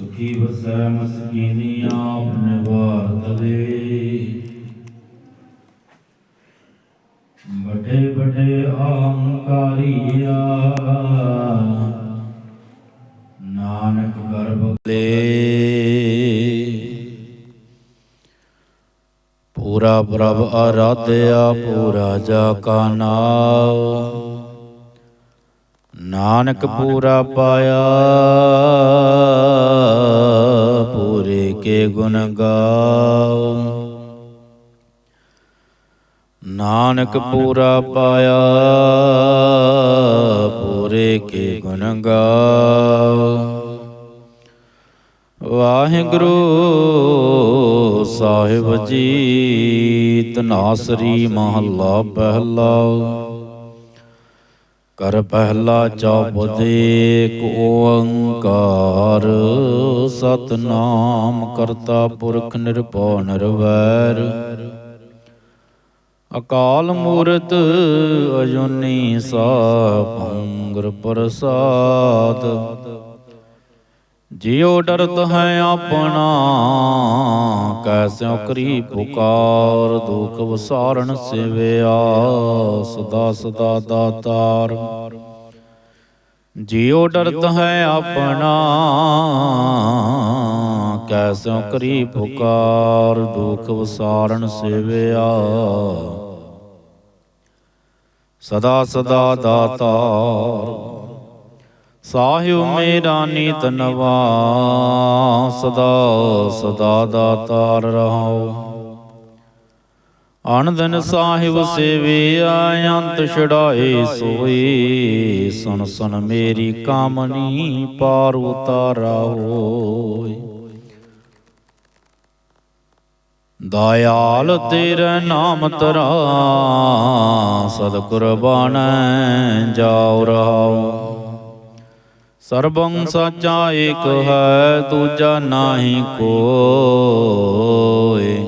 ਸੁਖੀ ਵਸੈ ਮਸਕੀਨੀਆਂ ਆਪਣੇ ਵਾਰ ਦੇ ਵੱਡੇ ਵੱਡੇ ਅਹੰਕਾਰੀਆ ਨਾਨਕ ਗਰਭ ਦੇ ਪੂਰਾ ਪ੍ਰਭ ਆਰਾਧਿਆ, ਪੂਰਾ ਜਾ ਕਾ ਨਾਮ। ਨਾਨਕ ਪੂਰਾ ਪਾਇਆ ਪੂਰੇ ਕੇ ਗੁਣ ਗਾਓ। ਨਾਨਕ ਪੂਰਾ ਪਾਇਆ ਪੂਰੇ ਕੇ ਗੁਣ ਗਾਓ। ਵਾਹਿਗੁਰੂ ਸਾਹਿਬ ਜੀ ਤਨਾਸਰੀ ਮਹੱਲਾ ਪਹਿਲਾ। ਕਰ ਪਹਿਲਾ ਚੌਪਦ ਏਕ ਓੰਕਾਰ। ਸਤਨਾਮ ਕਰਤਾ ਪੁਰਖ ਨਿਰਭਉ ਨਿਰਵੈਰ। ਅਕਾਲ ਮੂਰਤ ਅਜੂਨੀ ਸਾਪੰਗਰ ਪ੍ਰਸਾਦ। ਜਿਉ ਡਰਤ ਹੈ ਆਪਣਾ ਕੈਸਿਉ ਕਰੀ ਪੁਕਾਰ, ਦੁਖ ਵਸਾਰਣ ਸਿਵਿਆ ਸਦਾ ਸਦਾ ਦਾਤਾਰ। ਜਿਉ ਡਰਤ ਹੈ ਆਪਣਾ ਕੈਸਿਉ ਕਰੀ ਪੁਕਾਰ, ਦੁਖ ਵਸਾਰਣ ਸਿਵਿਆ ਸਦਾ ਸਦਾ ਦਾਤਾਰ। ਸਾਹਿਬ ਮੇਰਾ ਨੀਤ ਨਵਾ ਸਦਾ ਸਦਾ ਦਾਤਾਰ ਰਹਾਉ ਅਨੰਦਨ ਸਾਹਿਬ ਸੇਵਿਆ ਅੰਤ ਛੜਾਏ ਸੋਈ ਸੁਨ ਸੁਨ ਮੇਰੀ ਕਾਮਨੀ ਪਾਰ ਉਤਾਰਾ ਹੋਏ। ਦਇਆਲ ਤੇਰੇ ਨਾਮ ਤਰਾ ਸਦ ਕੁਰਬਾਨ ਜਾਉ ਰਹਾਉ ਸਰਬੰ ਸਾਚਾ ਏਕ ਹੈ ਦੂਜਾ ਨਾਹੀ ਕੋਇ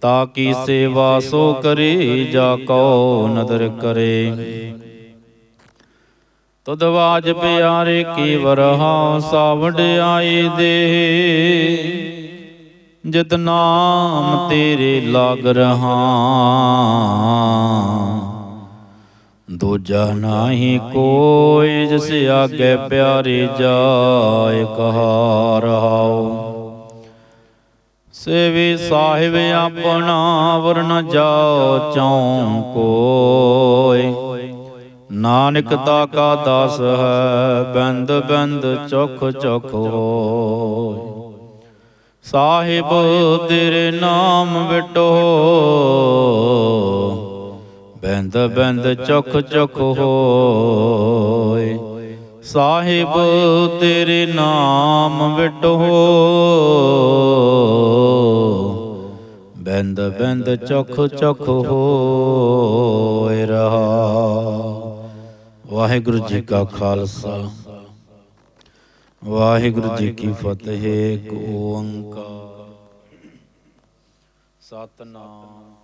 ਤਾ ਕੀ ਸੇਵਾ ਸੋ ਕਰੇ ਜਾ ਕੋ ਨਦਰ ਕਰੇ। ਤੁਧ ਵਾਜ ਪਿਆਰੇ ਕੀ ਵਰਹਾ ਸਾਵਡ ਆਏ ਦੇ। ਜਿਤ ਨਾਮ ਤੇਰੇ ਲਾਗ ਰਹਾ। ਦੂਜਾ ਨਾਹੀ ਕੋਈ ਜਿਸ ਆਗੇ ਪਿਆਰੇ ਜਾਏ ਕਹਾ ਰਹਾਉ ਸੇਵੀ ਸਾਹਿਬ ਆਪਣਾ ਵਰਨ ਜਾਓ ਚੌਂ ਕੋਇ। ਨਾਨਕ ਤਾ ਕਾ ਦਾਸ ਹੈ, ਬੰਦ ਬੰਦ ਚੁਖ ਚੁਖ ਹੋਇ। ਸਾਹਿਬ ਤੇਰੇ ਨਾਮ ਵਿਟੋ ਬੰਦ ਬੰਦ ਚੁਖ ਚੁਖ ਹੋਏ। ਸਾਹਿਬ, ਤੇਰੇ ਨਾਮ ਵਿਟੋ ਬੰਦ ਬੰਦ ਚੁਖ ਚੁਖ ਹੋਏ ਰਹਾ। ਵਾਹਿਗੁਰੂ ਜੀ ਕਾ ਖਾਲਸਾ। ਵਾਹਿਗੁਰੂ ਜੀ ਕੀ ਫਤਿਹ ਏਕ ਓੰਕਾਰ। ਸਤਨਾਮ।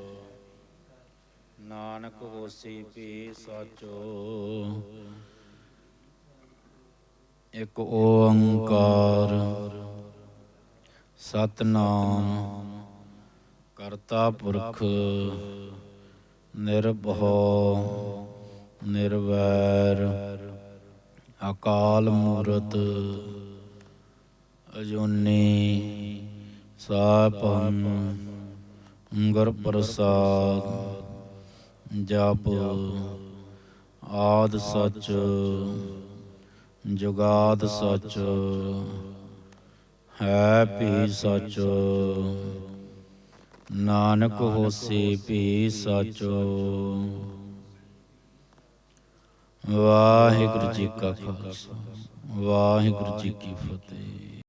ਨਾਨਕ ਹੋਸੀ ਭੀ ਸਚੋ। ਇਕ ਓੰਕਾਰ ਸਤਨਾਮ ਕਰਤਾ ਪੁਰਖ ਨਿਰਭਉ ਨਿਰਵੈਰ ਅਕਾਲ ਮੂਰਤ ਅਜੂਨੀ ਸਾਪੰ ਗੁਰ ਪ੍ਰਸਾਦ ਜਪ ਆਦ ਸਚ, ਜੁਗਾਦ ਸਚ, ਹੈ ਭੀ ਸਚ, ਨਾਨਕ ਹੋਸੀ ਭੀ ਸਚ। ਵਾਹਿਗੁਰੂ ਜੀ ਕਾ ਖਾਲਸਾ, ਵਾਹਿਗੁਰੂ ਜੀ ਕੀ ਫਤਿਹ।